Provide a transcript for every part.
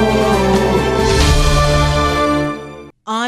Oh.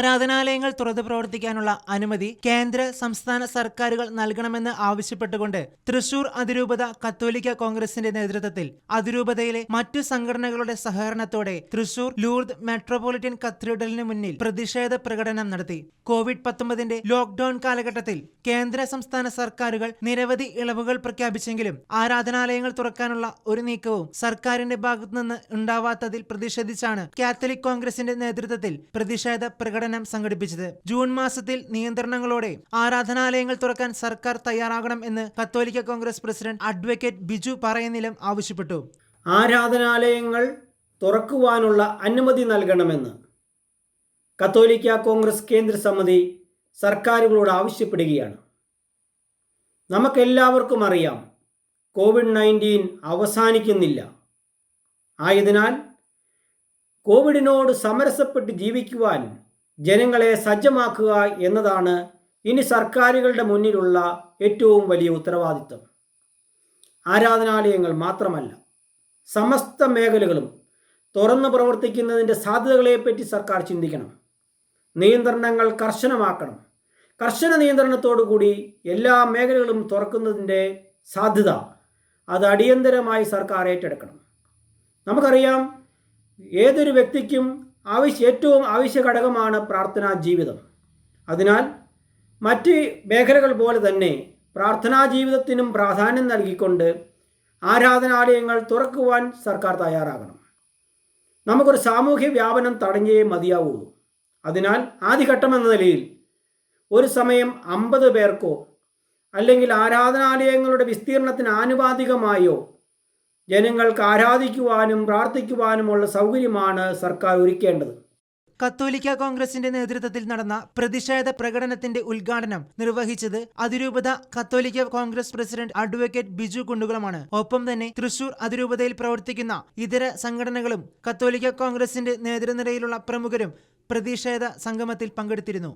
ആരാധനാലയങ്ങൾ തുറന്നു പ്രവർത്തിക്കാനുള്ള അനുമതി കേന്ദ്ര സംസ്ഥാന സർക്കാരുകൾ നൽകണമെന്ന് ആവശ്യപ്പെട്ടുകൊണ്ട് തൃശൂർ അതിരൂപത കത്തോലിക്ക കോൺഗ്രസിന്റെ നേതൃത്വത്തിൽ അതിരൂപതയിലെ മറ്റു സംഘടനകളുടെ സഹകരണത്തോടെ തൃശൂർ ലൂർദ് മെട്രോപൊളിറ്റൻ കത്തീഡ്രലിന് മുന്നിൽ പ്രതിഷേധ പ്രകടനം നടത്തി. കോവിഡ് പത്തൊമ്പതിന്റെ ലോക്ഡൌൺ കാലഘട്ടത്തിൽ കേന്ദ്ര സംസ്ഥാന സർക്കാരുകൾ നിരവധി ഇളവുകൾ പ്രഖ്യാപിച്ചെങ്കിലും ആരാധനാലയങ്ങൾ തുറക്കാനുള്ള ഒരു നീക്കവും സർക്കാരിന്റെ ഭാഗത്തുനിന്ന് ഉണ്ടാവാത്തതിൽ പ്രതിഷേധിച്ചാണ് കാത്തലിക് കോൺഗ്രസിന്റെ നേതൃത്വത്തിൽ പ്രതിഷേധ പ്രകടനം സംഘടിപ്പിച്ചത്. ജൂൺ മാസത്തിൽ നിയന്ത്രണങ്ങളോടെ ആരാധനാലയങ്ങൾ തുറക്കാൻ സർക്കാർ തയ്യാറാകണം എന്ന് കത്തോലിക്ക കോൺഗ്രസ് പ്രസിഡന്റ് അഡ്വക്കേറ്റ് ബിജു പറയുന്നിലും ആവശ്യപ്പെട്ടു. ആരാധനാലയങ്ങൾ തുറക്കുവാനുള്ള അനുമതി നൽകണമെന്ന് കത്തോലിക്ക കോൺഗ്രസ് കേന്ദ്ര സമിതി സർക്കാരുകളോട് ആവശ്യപ്പെടുകയാണ്. നമുക്കെല്ലാവർക്കും അറിയാം കോവിഡ് നയന്റീൻ അവസാനിക്കുന്നില്ല. ആയതിനാൽ കോവിഡിനോട് സമരസപ്പെട്ട് ജീവിക്കുവാൻ ജനങ്ങളെ സജ്ജമാക്കുക എന്നതാണ് ഇനി സർക്കാരുകളുടെ മുന്നിലുള്ള ഏറ്റവും വലിയ ഉത്തരവാദിത്തം ആരാധനാലയങ്ങൾ മാത്രമല്ല സമസ്ത മേഖലകളും തുറന്നു പ്രവർത്തിക്കുന്നതിന്റെ സാധ്യതകളെപ്പറ്റി സർക്കാർ ചിന്തിക്കണം. നിയന്ത്രണങ്ങൾ കർശനമാക്കണം. കർശന നിയന്ത്രണത്തോടു കൂടി എല്ലാ മേഖലകളും തുറക്കുന്നതിന്റെ സാധ്യത അത് അടിയന്തരമായി സർക്കാർ ഏറ്റെടുക്കണം. നമുക്കറിയാം ഏതൊരു വ്യക്തിക്കും ആവശ്യ ഏറ്റവും ആവശ്യ ഘടകമാണ് പ്രാർത്ഥനാ ജീവിതം. അതിനാൽ മറ്റ് മേഖലകൾ പോലെ തന്നെ പ്രാർത്ഥനാ ജീവിതത്തിനും പ്രാധാന്യം നൽകിക്കൊണ്ട് ആരാധനാലയങ്ങൾ തുറക്കുവാൻ സർക്കാർ തയ്യാറാകണം. നമുക്കൊരു സാമൂഹ്യ വ്യാപനം തടഞ്ഞേ മതിയാവുള്ളൂ. അതിനാൽ ആദ്യഘട്ടം എന്ന നിലയിൽ ഒരു സമയം അമ്പത് പേർക്കോ അല്ലെങ്കിൽ ആരാധനാലയങ്ങളുടെ വിസ്തീർണത്തിന് ആനുപാതികമായോ ജനങ്ങൾക്ക് ആരാധിക്കുവാനും പ്രാർത്ഥിക്കുവാനുമുള്ള സൗകര്യമാണ് സർക്കാർ ഒരുക്കേണ്ടത്. കത്തോലിക്ക കോൺഗ്രസിന്റെ നേതൃത്വത്തിൽ നടന്ന പ്രതിഷേധ പ്രകടനത്തിന്റെ ഉദ്ഘാടനം നിർവഹിച്ചത് അതിരൂപത കത്തോലിക്ക കോൺഗ്രസ് പ്രസിഡന്റ് അഡ്വക്കേറ്റ് ബിജു കുണ്ടുകളുമാണ്. ഒപ്പം തന്നെ തൃശൂർ അതിരൂപതയിൽ പ്രവർത്തിക്കുന്ന ഇതര സംഘടനകളും കത്തോലിക്ക കോൺഗ്രസിന്റെ നേതൃനിരയിലുള്ള പ്രമുഖരും പ്രതിഷേധ സംഗമത്തിൽ പങ്കെടുത്തിരുന്നു.